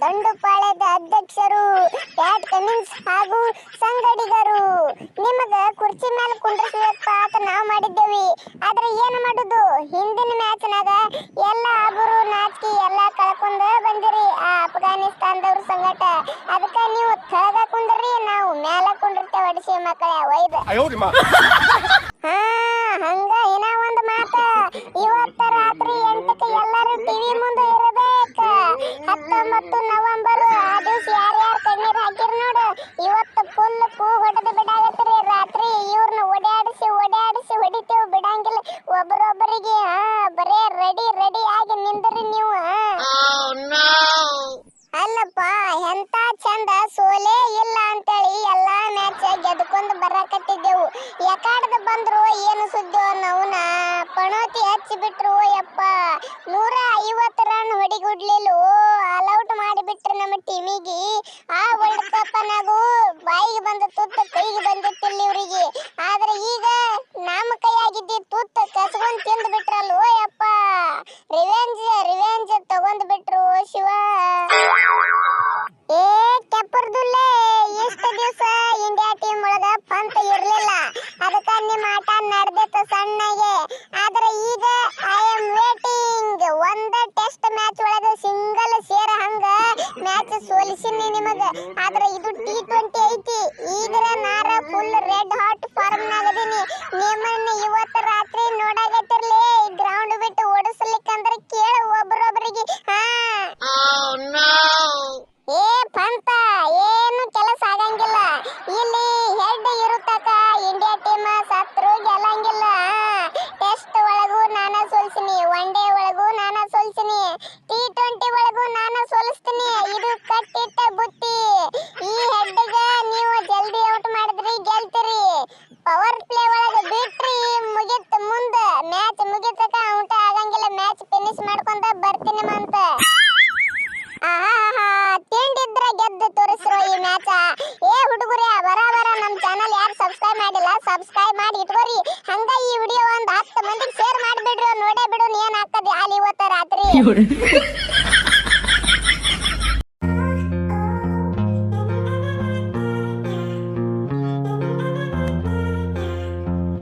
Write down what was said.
ದಂಡುಪಾಳ್ಯದ ಅಧ್ಯಕ್ಷರು Pat Cummins ಹಾಗೂ ಸಂಗಡಿಗರು. ನಿಮಗ ಕುರ್ಚಿ ಮೇಲೆ ಕುಂಡ್ರಿಸಬೇಕು ಅಂತ ನಾವು ಮಾಡಿದ್ದೇವೆ. ಆದ್ರೆ ಏನು ಮಾಡುದು? ಹಿಂದಿನ ಮ್ಯಾಚ್ನಾಗ ಎಲ್ಲ ಆಬರು ನಾಚಿಕೆ ಎಲ್ಲ ಕಳ್ಕೊಂಡ ಬಂದಿರಿ ಆ ಅಫ್ಘಾನಿಸ್ತಾನದವ್ರ ಸಂಗಟ. ಅದಕ್ಕ ನೀವು ಕೆಳಗ ಕುಂದ್ರಿ, ನಾವು ಮ್ಯಾಲ ಕುಂಡಿರ್ತೇವೆ ಒಡಿಸಿ ಮಕ್ಕಳ, ಒಯ್ದ. ಚಂದ ಸೋಲೇ ಇಲ್ಲ ಅಂತೇಳಿ ಎಲ್ಲಾ ಮ್ಯಾಚ್ ಗೆದ್ಕೊಂಡು ಬರಾಕತ್ತಿದ್ದೆವು. ಯಾಕಾಡ್ದ ಬಂದ್ರು ಏನು ಸುದ್ದಿ ನಾವುನ ಪಣೋತಿ ಹಚ್ಚಿ ಬಿಟ್ರು ಯಪ್ಪ. ನೂರ ಐವತ್ತು ರನ್ ಹೊಡಿಗುಡ್ಲಿಲ್ಲ ನಡೆದಿತ್ತು ಸಣ್ಣಗೆ. ಆದ್ರೆ ಈಗ ಐ ಆಮ್ ವೇಟಿಂಗ್ ಒಂದ ಟೆಸ್ಟ್ ಮ್ಯಾಚ್ ಒಳಗ ಸಿಂಗಲ್ ಸೇರ ಹಂಗ ಮ್ಯಾಚ್ ಸೋಲಿಸಿನಿ ನಿಮಗ. ಆದ್ರೆ ಇದು ಟಿ ಟ್ವೆಂಟಿ ಐತಿ. ಈಗ ನಾರ ಫುಲ್ ರೆಡ್ ಹಾಟ್ ಫಾರ್ಮ್ ನಾಗದೀನಿ ಮಂತ ಆಹಾಹಾ, ತಿಂಡಿದ್ರ ಗೆದ್ದು ತೋರಿಸ್ರು ಈ ಮ್ಯಾಚ. ಏ ಹುಡುಗರೇ ಬರ ಬರ ನಮ್ ಚಾನಲ್ ಯಾರು ಸಬ್ಸ್ಕ್ರೈಬ್ ಮಾಡಿಲ್ಲ ಸಬ್ಸ್ಕ್ರೈಬ್ ಮಾಡಿ ಇಟ್ಕೋರಿ. ಹಂಗ ಈ ವಿಡಿಯೋ ಒಂದ್ ಹತ್ತು ಮಂದಿಗೆ ಶೇರ್ ಮಾಡಿಬಿಡ್ರಿ ನೋಡೇ ಬಿಡು ಏನ್ ಆಗ್ತದೆ ಅಲ್ಲಿ ಇವತ್ತ ರಾತ್ರಿ.